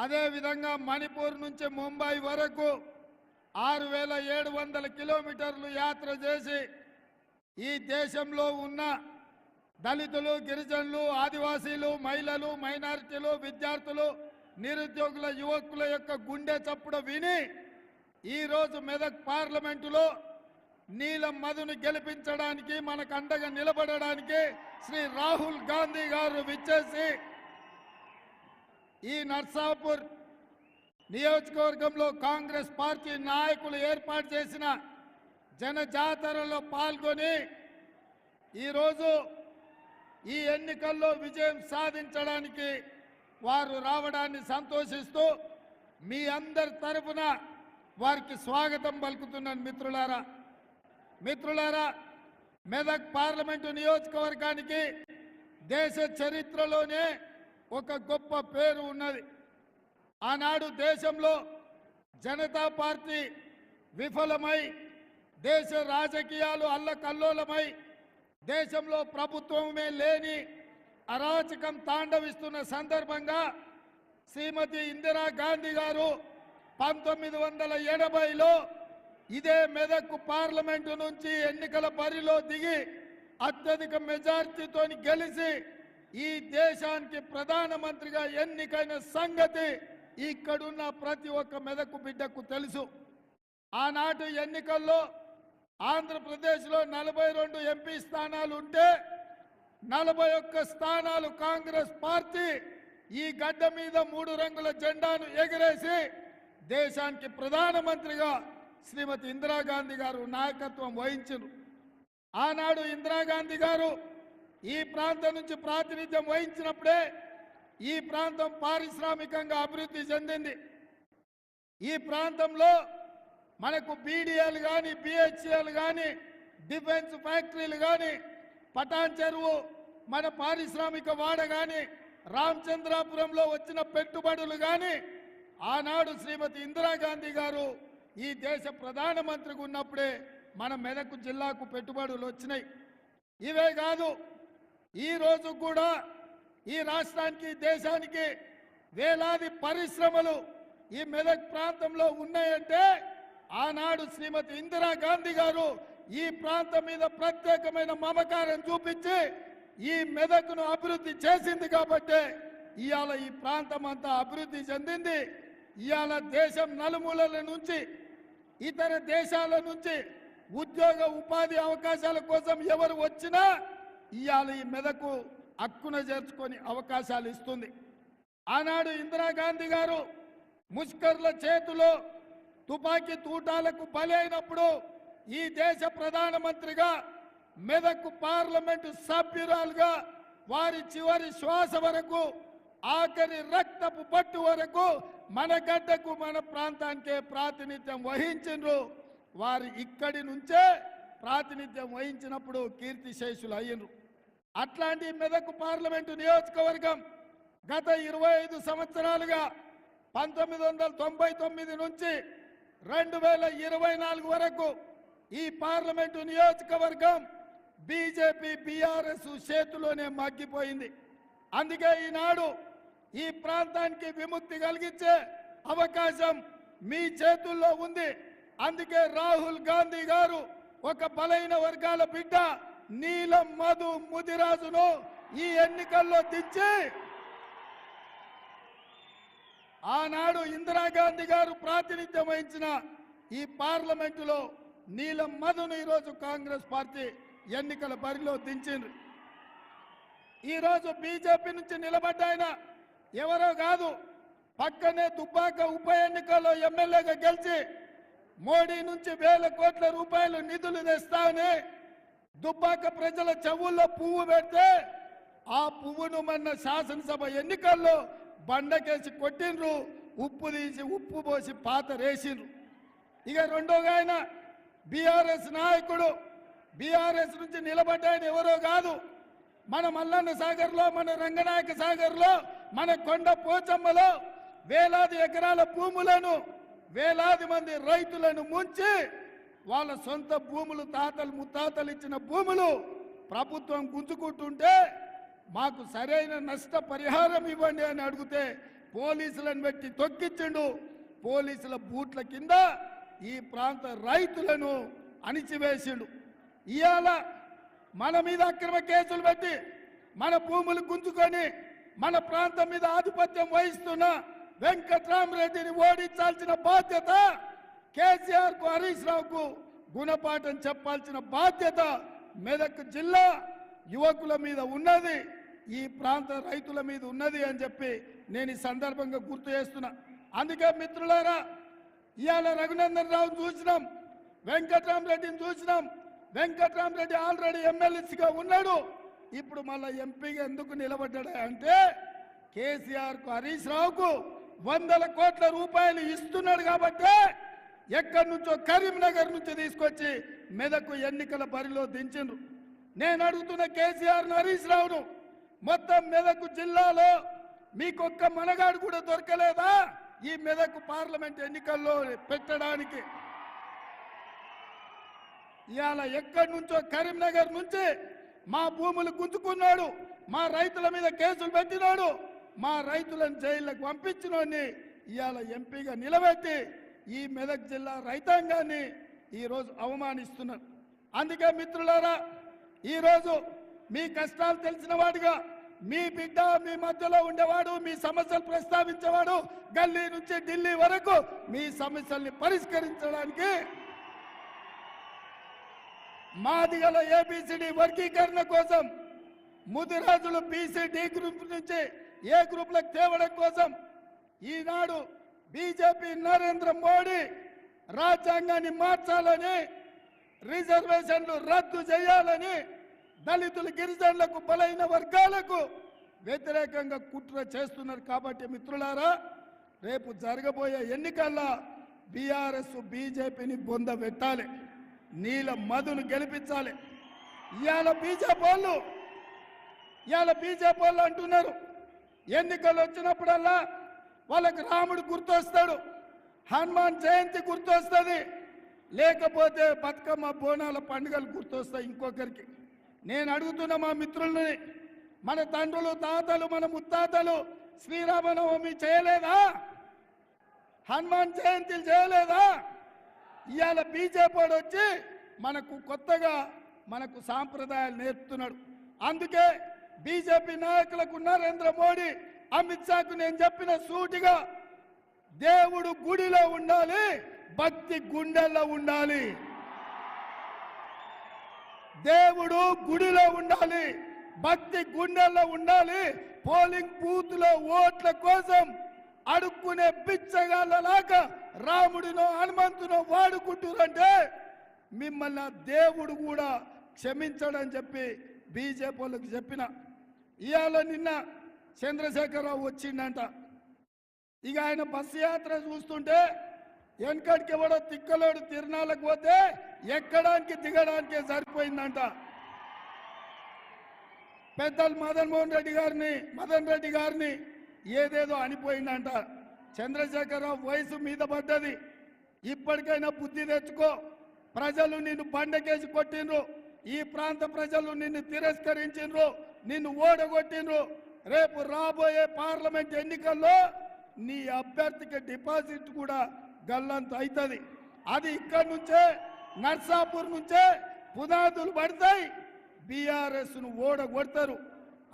అదేవిధంగా మణిపూర్ నుంచి ముంబై వరకు ఆరు వేల ఏడు వందల కిలోమీటర్లు యాత్ర చేసి ఈ దేశంలో ఉన్న దళితులు గిరిజనులు ఆదివాసీలు మహిళలు మైనారిటీలు విద్యార్థులు నిరుద్యోగుల యువకుల యొక్క గుండె చప్పుడు విని ఈరోజు మెదక్ పార్లమెంటులో నీలం మధుని గెలిపించడానికి మనకు అండగా నిలబడడానికి శ్రీ రాహుల్ గాంధీ గారు విచ్చేసి ఈ నర్సాపూర్ నియోజకవర్గంలో కాంగ్రెస్ పార్టీ నాయకులు ఏర్పాటు చేసిన జనజాతరలో పాల్గొని ఈరోజు ఈ ఎన్నికల్లో విజయం సాధించడానికి వారు రావడాన్ని సంతోషిస్తూ మీ అందరి తరఫున వారికి స్వాగతం పలుకుతున్నాను మిత్రులారా. మిత్రులారా మెదక్ పార్లమెంటు నియోజకవర్గానికి దేశ చరిత్రలోనే ఒక గొప్ప పేరు ఉన్నది. ఆనాడు దేశంలో జనతా పార్టీ విఫలమై దేశ రాజకీయాలు అల్లకల్లోలమై దేశంలో ప్రభుత్వమే లేని అరాచకం తాండవిస్తున్న సందర్భంగా శ్రీమతి ఇందిరా గాంధీ గారు పంతొమ్మిది వందల ఎనభైలో ఇదే మెదక్ పార్లమెంటు నుంచి ఎన్నికల బరిలో దిగి అత్యధిక మెజార్టీతో గెలిచి ఈ దేశానికి ప్రధానమంత్రిగా ఎన్నికైన సంగతి ఇక్కడున్న ప్రతి ఒక్క మెదకు బిడ్డకు తెలుసు. ఆనాటి ఎన్నికల్లో ఆంధ్రప్రదేశ్లో నలభై రెండు ఎంపీ స్థానాలు ఉంటే నలభై ఒక్క స్థానాలు కాంగ్రెస్ పార్టీ ఈ గడ్డ మీద మూడు రంగుల జెండాను ఎగరేసి దేశానికి ప్రధానమంత్రిగా శ్రీమతి ఇందిరాగాంధీ గారు నాయకత్వం వహించారు ఆనాడు ఇందిరాగాంధీ గారు ఈ ప్రాంతం నుంచి ప్రాతినిధ్యం వహించినప్పుడే ఈ ప్రాంతం పారిశ్రామికంగా అభివృద్ధి చెందింది. ఈ ప్రాంతంలో మనకు బీడీఎల్ కానీ బిహెచ్ఎల్ కానీ డిఫెన్స్ ఫ్యాక్టరీలు కానీ పటాన్ చెరువు మన పారిశ్రామిక వాడ కానీ రామచంద్రాపురంలో వచ్చిన పెట్టుబడులు కానీ ఆనాడు శ్రీమతి ఇందిరాగాంధీ గారు ఈ దేశ ప్రధానమంత్రికి ఉన్నప్పుడే మన మెదక్ జిల్లాకు పెట్టుబడులు వచ్చినాయి. ఇవే కాదు ఈ రోజు కూడా ఈ రాష్ట్రానికి దేశానికి వేలాది పరిశ్రమలు ఈ మెదక్ ప్రాంతంలో ఉన్నాయంటే ఆనాడు శ్రీమతి ఇందిరాగాంధీ గారు ఈ ప్రాంతం మీద ప్రత్యేకమైన మమకారం చూపించి ఈ మెదక్ను అభివృద్ధి చేసింది కాబట్టి ఇవాళ ఈ ప్రాంతం అంతా అభివృద్ధి చెందింది. ఇవాళ దేశం నలుమూలల నుంచి ఇతర దేశాల నుంచి ఉద్యోగ ఉపాధి అవకాశాల కోసం ఎవరు వచ్చినా ఇవాళ ఈ మెదకు హక్కున చేర్చుకొని అవకాశాలు ఇస్తుంది. ఆనాడు ఇందిరాగాంధీ గారు ముష్కర్ల చేతిలో తుపాకీ తూటాలకు బలైనప్పుడు ఈ దేశ ప్రధానమంత్రిగా మెదక్ పార్లమెంటు సభ్యురాలుగా వారి చివరి శ్వాస వరకు ఆఖరి రక్తపు పట్టు వరకు మన గడ్డకు మన ప్రాంతానికే ప్రాతినిధ్యం వహించిండ్రు. వారు ఇక్కడి నుంచే ప్రాతినిధ్యం వహించినప్పుడు కీర్తిశేషులు అయ్యిండ్రు. అట్లాంటి మెదక్ పార్లమెంటు నియోజకవర్గం గత ఇరవై ఐదు సంవత్సరాలుగా పంతొమ్మిది వందల తొంభై తొమ్మిది నుంచి రెండు వేల ఇరవై నాలుగు వరకు ఈ పార్లమెంటు నియోజకవర్గం బీజేపీ బీఆర్ఎస్ చేతిలోనే మగ్గిపోయింది. అందుకే ఈనాడు ఈ ప్రాంతానికి విముక్తి కలిగించే అవకాశం మీ చేతుల్లో ఉంది. అందుకే రాహుల్ గాంధీ గారు ఒక బలైన వర్గాల బిడ్డ. నీలం మధు ముదిరాజును ఈ ఎన్నికల్లో దించి ఆనాడు ఇందిరాగాంధీ గారు ప్రాతినిధ్యం వహించిన ఈ పార్లమెంటులో నీలం మధును ఈరోజు కాంగ్రెస్ పార్టీ ఎన్నికల బరిలో దించింది ఈరోజు బీజేపీ నుంచి నిలబడ్డ ఆయన ఎవరో కాదు పక్కనే దుబ్బాక ఉప ఎన్నికల్లో ఎమ్మెల్యేగా గెలిచి మోడీ నుంచి వేల కోట్ల రూపాయలు నిధులు తెస్తామని దుబ్బాక ప్రజల చెవుల్లో పువ్వు పెడితే ఆ పువ్వును మన శాసనసభ ఎన్నికల్లో బండకేసి కొట్టిండ్రు ఉప్పు తీసి ఉప్పు పోసి పాత రేసిండ్రు. ఇక రెండోగా ఆయన బీఆర్ఎస్ నాయకుడు బీఆర్ఎస్ నుంచి నిలబడ్డ ఆయన ఎవరో కాదు. మన మల్లన్న సాగర్లో మన రంగనాయక సాగర్లో మన కొండ పోచమ్మలో వేలాది ఎకరాల భూములను వేలాది మంది రైతులను ముంచి వాళ్ళ సొంత భూములు తాతలు ముత్తాతలు ఇచ్చిన భూములు ప్రభుత్వం గుంజుకుంటుంటే మాకు సరైన నష్ట పరిహారం ఇవ్వండి అని అడిగితే పోలీసులను పెట్టి తొక్కించిండు పోలీసుల బూట్ల కింద ఈ ప్రాంత రైతులను అణిచివేసిండు. ఇవాళ మన మీద అక్రమ కేసులు పెట్టి మన భూములు గుంజుకొని మన ప్రాంతం మీద ఆధిపత్యం వహిస్తున్న వెంకట్రామరెడ్డిని ఓడించాల్సిన బాధ్యత కేసీఆర్కు హరీష్ రావుకు గుణపాఠం చెప్పాల్సిన బాధ్యత మెదక్ జిల్లా యువకుల మీద ఉన్నది ఈ ప్రాంత రైతుల మీద ఉన్నది అని చెప్పి నేను ఈ సందర్భంగా గుర్తు చేస్తున్నా. అందుకే మిత్రులారా ఇవాళ రఘునందన్ రావు చూసినాం వెంకట్రామరెడ్డిని చూసినాం వెంకట్రామరెడ్డి ఆల్రెడీ ఎమ్మెల్యేసిగా ఉన్నాడు ఇప్పుడు మళ్ళా ఎంపీగా ఎందుకు నిలబడ్డాడు అంటే కేసీఆర్కు హరీష్ రావుకు వందల కోట్ల రూపాయలు ఇస్తున్నాడు కాబట్టి ఎక్కడి నుంచో కరీంనగర్ నుంచి తీసుకొచ్చి మెదకు ఎన్నికల బరిలో దించిండ్రు. నేను అడుగుతున్న కేసీఆర్ హరీష్ రావును మొత్తం మెదకు జిల్లాలో మీకొక్క మనగాడు కూడా దొరకలేదా? ఈ మెదకు పార్లమెంట్ ఎన్నికల్లో పెట్టడానికి. ఇవాళ ఎక్కడి నుంచో కరీంనగర్ నుంచి మా భూములు గుంజుకున్నాడు మా రైతుల మీద కేసులు పెట్టినాడు మా రైతులను జైళ్ళకు పంపించినోడిని ఇవాళ ఎంపీగా నిలబెట్టి ఈ మెదక్ జిల్లా రైతాంగాన్ని ఈరోజు అవమానిస్తున్నారు. అందుకే మిత్రులారా ఈరోజు మీ కష్టాలు తెలిసిన వాడిగా మీ బిడ్డ మీ మధ్యలో ఉండేవాడు మీ సమస్యలు ప్రస్తావించేవాడు గల్లీ నుంచి ఢిల్లీ వరకు మీ సమస్యల్ని పరిష్కరించడానికి మాదిగల ఏబిసిడి వర్గీకరణ కోసం ముదిరాజులు బీసీ డి గ్రూప్ నుంచి ఏ గ్రూప్లకు తేవడం కోసం ఈనాడు బీజేపీ నరేంద్ర మోడీ రాజ్యాంగాన్ని మార్చాలని రిజర్వేషన్లు రద్దు చేయాలని దళితులు గిరిజనులకు బలైన వర్గాలకు వ్యతిరేకంగా కుట్ర చేస్తున్నారు. కాబట్టి మిత్రులారా రేపు జరగబోయే ఎన్నికల్లో బీఆర్ఎస్ బీజేపీని బొంద పెట్టాలి. నీల మధును గెలిపించాలి. ఇవాళ బీజేపీ వాళ్ళు ఇవాళ బీజేపీ వాళ్ళు అంటున్నారు ఎన్నికలు వచ్చినప్పుడల్లా వాళ్ళకి రాముడు గుర్తొస్తాడు. హనుమాన్ జయంతి గుర్తొస్తుంది. లేకపోతే బతుకమ్మ బోనాల పండుగలు గుర్తొస్తాయి ఇంకొకరికి. నేను అడుగుతున్న మా మిత్రుల్ని మన తండ్రులు తాతలు మన ముత్తాతలు శ్రీరామనవమి చేయలేదా? హనుమాన్ జయంతిలు చేయలేదా? ఇవాళ బీజేపీ వచ్చి మనకు కొత్తగా మనకు సాంప్రదాయాలు నేర్పుతున్నాడు. అందుకే బీజేపీ నాయకులకు నరేంద్ర మోడీ అమిత్ షాకు నేను చెప్పిన సూటిగా దేవుడు గుడిలో ఉండాలి భక్తి గుండెల్లో ఉండాలి. దేవుడు గుడిలో ఉండాలి భక్తి గుండెల్లో ఉండాలి. పోలింగ్ బూత్లో ఓట్ల కోసం అడుక్కునే బిచ్చగాళ్ళలాగా రాముడినో హనుమంతునో వాడుకుంటురంటే మిమ్మల్ని దేవుడు కూడా క్షమించడని చెప్పి బీజేపీ వాళ్ళకి చెప్పిన. ఇవాళ నిన్న చంద్రశేఖరరావు వచ్చిండంట. ఇక ఆయన బస్సు యాత్ర చూస్తుంటే వెనకడికి ఎవడో తిక్కలోడు తిరణాలకు పోతే ఎక్కడానికి దిగడానికే సరిపోయిందంట. పెద్దలు మదన్ మోహన్ రెడ్డి గారిని మదన్ రెడ్డి గారిని ఏదేదో అనిపోయిందంట. చంద్రశేఖరరావు వయసు మీద పడ్డది. ఇప్పటికైనా బుద్ధి తెచ్చుకో. ప్రజలు నిన్ను బండకేసి కొట్టిండ్రు. ఈ ప్రాంత ప్రజలు నిన్ను తిరస్కరించిండ్రు. నిన్ను ఓడగొట్టిండ్రు. రేపు రాబోయే పార్లమెంట్ ఎన్నికల్లో నీ అభ్యర్థికి డిపాజిట్ కూడా గల్లంత అవుతుంది అది ఇక్కడి నుంచే నర్సాపూర్ నుంచే పునాదులు పడతాయి. బీఆర్ఎస్ను ఓడగొడతారు.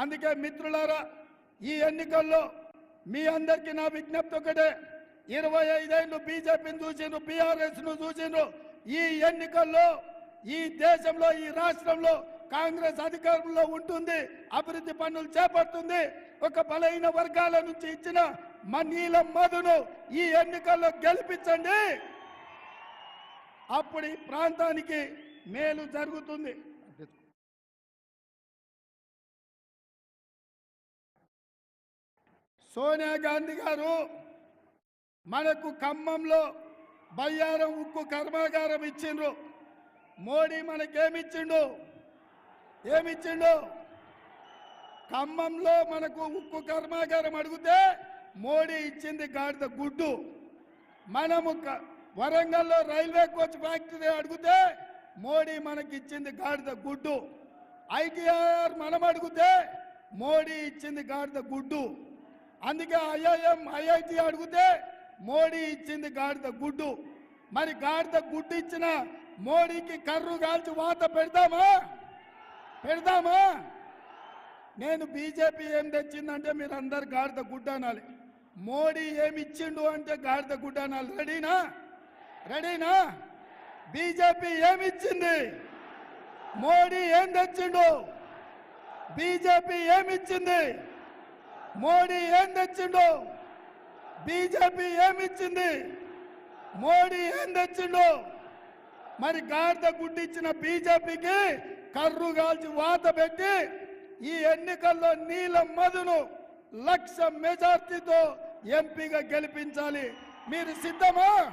అందుకే మిత్రులారా ఈ ఎన్నికల్లో మీ అందరికీ నా విజ్ఞప్తి ఒకటే. ఇరవై ఐదేళ్ళు బీజేపీని చూసిండ్రు బీఆర్ఎస్ను చూసిండ్రు. ఈ ఎన్నికల్లో ఈ దేశంలో ఈ రాష్ట్రంలో కాంగ్రెస్ అధికారంలో ఉంటుంది అభివృద్ధి పనులు చేపడుతుంది. ఒక బలైన వర్గాల నుంచి ఇచ్చిన మనీల మధును ఈ ఎన్నికల్లో గెలిపించండి. అప్పుడు ఈ ప్రాంతానికి మేలు జరుగుతుంది. సోనియా గాంధీ గారు మనకు ఖమ్మంలో బయ్యారం ఉక్కు కర్మాగారం ఇచ్చిండ్రు. మోడీ మనకేమిచ్చిండు? ఏమిచ్చిండు? ఖమ్మంలో మనకు ఉక్కు కర్మాగారం అడిగితే మోడీ ఇచ్చింది గాడిద గుడ్డు. మనము వరంగల్లో రైల్వే కోచ్ ఫ్యాక్టరీ అడిగితే మోడీ మనకి ఇచ్చింది గాడిద గుడ్డు. ఐటీఆర్ మనం అడిగితే మోడీ ఇచ్చింది గాడిద గుడ్డు. అందుకే ఐఐఎం ఐఐటి అడిగితే మోడీ ఇచ్చింది గాడిద గుడ్డు. మరి గాడిద గుడ్డు ఇచ్చిన మోడీకి కర్రు కాల్చి వాత పెడతామా? పెడదామా? నేను బీజేపీ ఏం తెచ్చిందంటే మీరు అందరు గాడిద గుడ్డ అనాలి మోడీ ఏమి ఇచ్చిండు అంటే గాడిద గుడ్డ అనాలి రెడీనా? రెడీనా? బీజేపీ ఏమి ఇచ్చింది? మోడీ ఏం తెచ్చిండు? బీజేపీ ఏమి ఇచ్చింది? మోడీ ఏం తెచ్చిండు? బీజేపీ ఏమి ఇచ్చింది? మోడీ ఏం తెచ్చిండు? మరి గాడిద గుడ్డిచ్చిన బీజేపీకి కర్రు కాల్చి వాత పెట్టి ఈ ఎన్నికల్లో నీలం మధును లక్ష మెజార్టీతో ఎంపీగా గెలిపించాలి. మీరు సిద్ధమా?